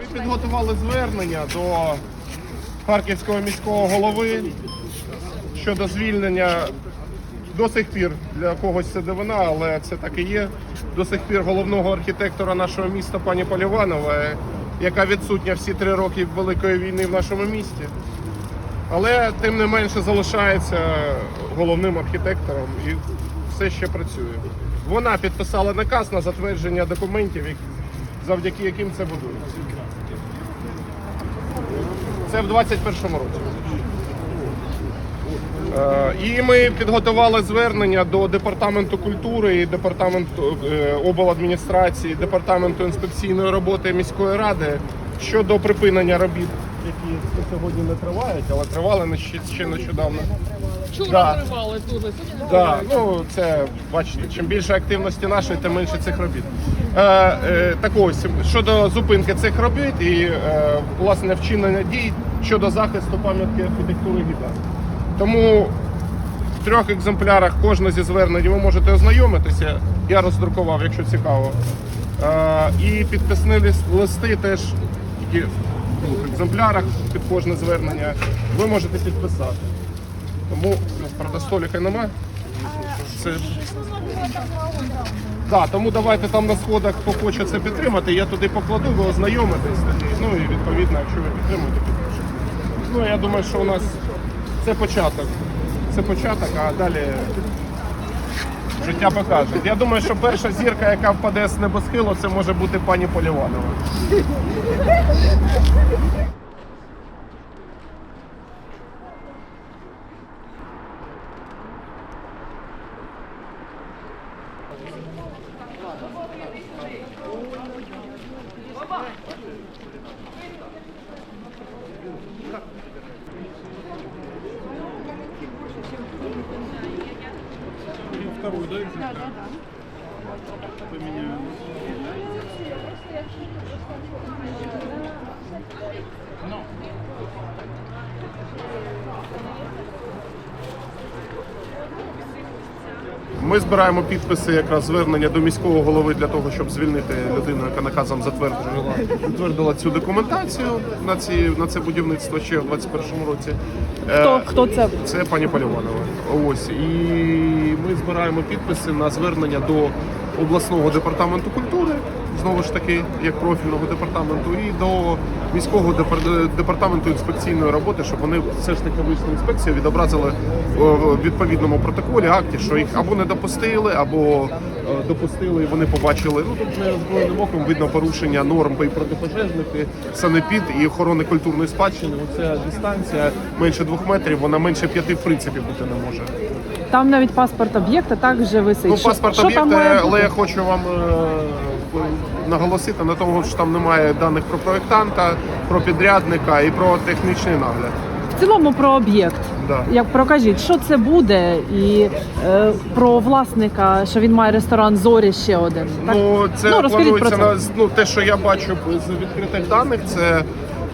Ми підготували звернення до Харківського міського голови щодо звільнення до сих пір для когось це дивина, але це так і є. До сих пір головного архітектора нашого міста пані Поліванова, яка відсутня всі три роки Великої війни в нашому місті. Але тим не менше залишається головним архітектором і все ще працює. Вона підписала наказ на затвердження документів, завдяки яким це будується. Це в 21-му році. Е, І ми підготували звернення до департаменту культури і департаменту е, обладміністрації, департаменту інспекційної роботи міської ради щодо припинення робіт, які сьогодні не тривають, але тривали не ще, ще нещодавно. вчора Да. тривали дуже. Да, ну це бачите, чим більше активності нашої, тим менше цих робіт. Е, е, так ось щодо зупинки цих робіт і е, власне вчинення дій щодо захисту пам'ятки архітектури гіда. Тому в трьох екземплярах кожне зі звернень ви можете ознайомитися. Я роздрукував, якщо цікаво. І підписні листи теж тільки в двох екземплярах під кожне звернення ви можете підписати. Тому правда столика немає. Це... Да, тому давайте там на сходах, хто хоче це підтримати, я туди покладу, ви ознайомитесь. Ну і відповідно, якщо ви підтримуєте, підпишете. Ну я думаю, що у нас це початок. Це початок, а далі життя покаже. Я думаю, що перша зірка, яка впаде з небосхилу, це може бути пані Поліванова. Вторую, да? Да, да, да. Ми збираємо підписи якраз звернення до міського голови для того, щоб звільнити людину, яка наказом затвердила, затвердила цю документацію на ці на це будівництво ще в 21-му році. Е, Хто, хто це? це пані Поліванова. Ось і ми збираємо підписи на звернення до обласного департаменту культури, знову ж таки, як профільного департаменту, і до міського депар- департаменту інспекційної роботи, щоб вони все ж таки вийшли інспекцію, відобразили в відповідному протоколі акті, що їх або не допустили, або е, допустили, і вони побачили. Ну тут неозброєним оком видно порушення норм і протипожежники, санепід і охорони культурної спадщини. Оця дистанція менше двох метрів, вона менше п'яти в принципі бути не може. Там навіть паспорт об'єкта також висить. Ну, паспорт об'єкта, але я хочу вам е, наголосити на тому, що там немає даних про проєктанта, про підрядника і про технічний нагляд. В цілому про об'єкт. Да. Як прокажіть, що це буде, і е, про власника, що він має ресторан Зорі ще один. Так? Ну, це Ну, розкажіть планується про на ну, те, що я бачу з відкритих даних, це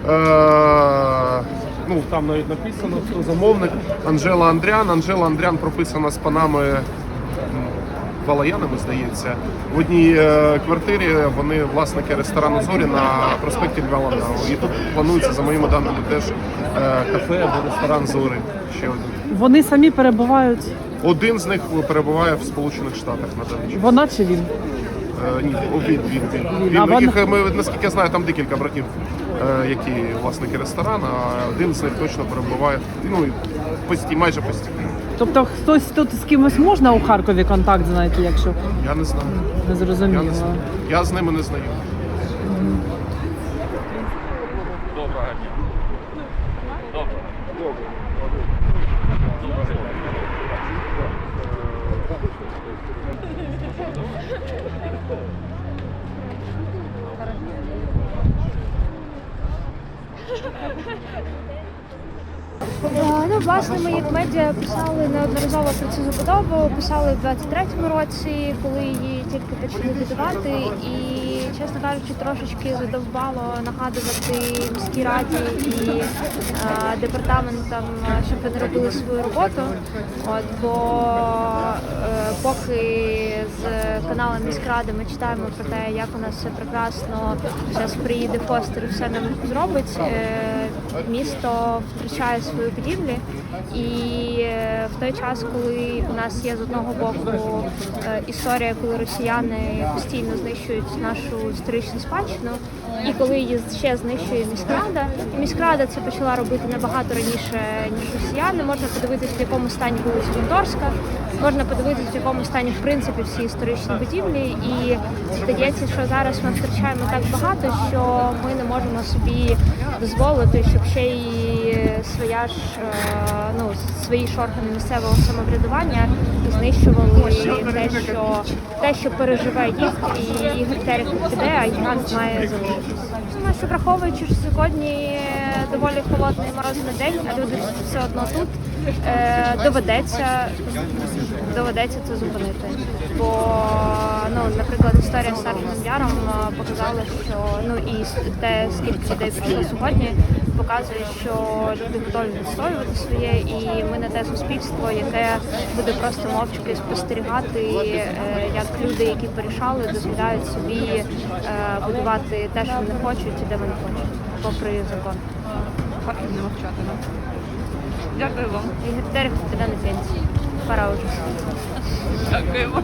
е, ну там навіть написано, хто замовник Анжела Андріан. Анжела Андріан прописана з панами м, Валаянами, здається. В одній е, квартирі вони власники ресторану Зорі на проспекті Льва Ландау. І тут планується, за моїми даними, теж е, кафе або ресторан Зорі. Ще один. Вони самі перебувають. Один з них перебуває в Сполучених Штатах на даний час. Вона чи він? Е, Ні, він, він, він. Він, а їх, ми, наскільки я знаю, там декілька братів, е, які власники ресторану, а один з них точно перебуває, ну, і пості, майже постійно. Тобто хтось тут з кимось можна у Харкові контакт знайти, якщо Я не знаю. не Я, зрозуміло. не знаю. я з ними не знайомий. Доброго дня. Доброго. Е, Ну, власне, ми як медіа писали неодноразово про цю забудову, писали в 23-му році, коли її тільки почали будувати. І, чесно кажучи, трошечки задовбало нагадувати міській раді і е, департаментам, щоб вони робили свою роботу. От, бо е, поки з каналу міськради ми читаємо про те, як у нас все прекрасно. Зараз приїде Фостер і все нам зробить. Е, Місто втрачає свої будівлі, і е, в той час, коли у нас є з одного боку е, історія, коли росіяни постійно знищують нашу історичну спадщину, і коли її ще знищує міськрада, і міськрада це почала робити набагато раніше ніж росіяни. Можна подивитись, в якому стані вулиця Мондорська, можна подивитись, в якому стані в принципі всі історичні будівлі. І здається, що зараз ми втрачаємо так багато, що ми не можемо собі дозволити, щоб ще й своя ж е, ну свої ж органи місцевого самоврядування знищували те, що те, що переживе їх, і Ігор Терехов піде, а гігант має залишитися. Що враховуючи, що сьогодні доволі холодний морозний день, а люди все одно тут. е, Доведеться доведеться це зупинити. Бо, ну, наприклад, історія з Саржем Яром е, показала, що ну і те, скільки людей прийшло сьогодні, показує, що люди готові відстоювати своє, і ми не те суспільство, яке буде просто мовчки спостерігати, е, як люди, які порішали, дозволяють собі е, будувати те, що вони хочуть, і де вони хочуть, попри закон. Не мовчати. Дякую вам. Ігор Терехов піде на пенсію. Пора вже. Дякуємо.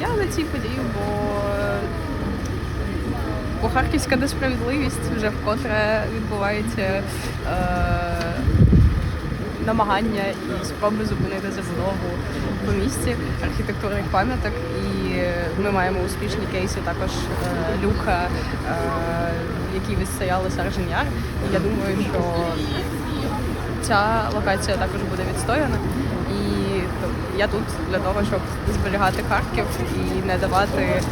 Я на цій події, бо, бо харківська несправедливість вже вкотре відбувається е, намагання і спроби зупинити забудову по місті архітектурних пам'яток. І ми маємо успішні кейси також е, люка, е, які відстояли Сарженяр. Я думаю, що ця локація також буде відстояна. Я тут для того, щоб зберігати Харків і не давати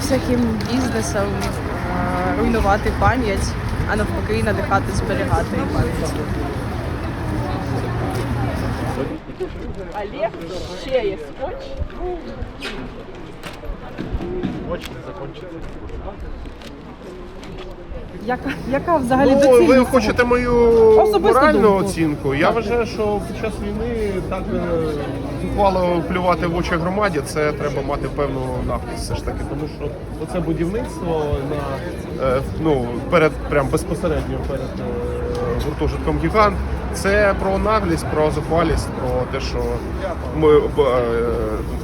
всяким бізнесам руйнувати пам'ять, а навпаки надихати зберігати пам'ять. Олег ще є скотч. Яка, яка взагалі Ну, доцільність? ви хочете мою Особисту моральну думку. оцінку? Я вважаю, що під час війни так е, зухвало плювати в очі громаді, це треба мати певну наглість все ж таки. Тому що оце будівництво на е, ну перед прям безпосередньо перед е, гуртожитком гігант. Це про наглість, про зухвалість, про те, що ми б,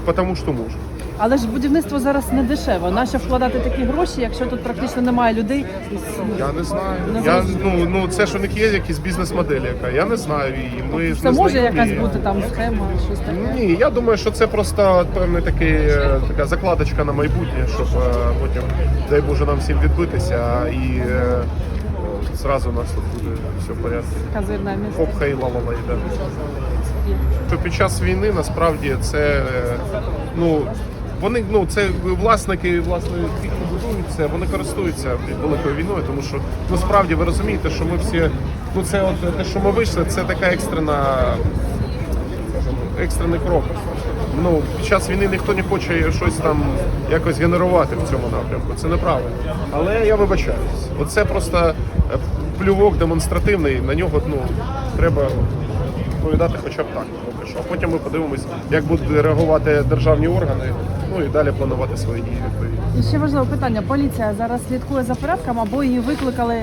е, тому що можемо. Але ж будівництво зараз не дешево. Нащо вкладати такі гроші, якщо тут практично немає людей? Я не знаю. Не Я ну ну це ж у них є якісь бізнес-моделі, яка я не знаю її. Ми ж Це не може знайомі. якась бути там схема, щось таке. Ні, я думаю, що це просто певний такий е, така закладочка на майбутнє, щоб е, потім, дай Боже, нам всім відбитися і е, зразу у нас тут буде все в порядку. Казирне місце. Хоп, хей, ла ла йде. Що під час війни насправді це ну. Вони ну це власники, власне, ті, хто будують це, вони користуються великою війною, тому що ну справді ви розумієте, що ми всі ну це от те, що ми вийшли, це така екстрена екстрений крок. Ну, під час війни ніхто не хоче щось там якось генерувати в цьому напрямку. Це неправильно. Але я вибачаюсь. Оце просто е, плювок демонстративний. На нього ну, треба відповідати хоча б так. Поки що. А потім ми подивимось, як будуть реагувати державні органи, ну і далі планувати свої дії відповідно. І ще важливе питання. Поліція зараз слідкує за порядком або її викликали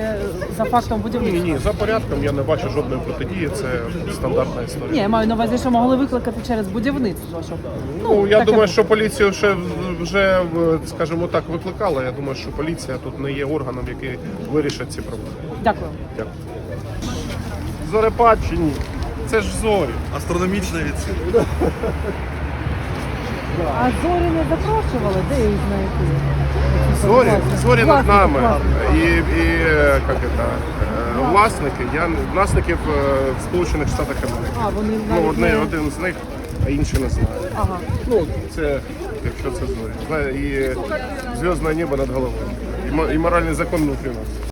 за фактом Ні, будівництва? ні, за порядком я не бачу жодної протидії. Це стандартна історія. Ні, я маю на увазі, що могли викликати через будівництво. Щоб... Ну, я таке думаю, що поліцію вже, вже скажімо так, викликала. Я думаю, що поліція тут не є органом, який вирішить ці проблеми. Дякую. Дякую. Зорепад чи ні? Це ж зорі. Астрономічна відсилка. А зорі не запрошували, де їх знайти? Зорі, зорі над нами. власники. І, і е, як це, е, власники, я, власників е, в Сполучених Штатах Америки. А, вони Ну, одне, не... один з них, а інший не знаю. Ага. Ну, це, якщо це зорі. Знає, І зв'язне небо над головою. І, мо- і моральний закон внутрі нас.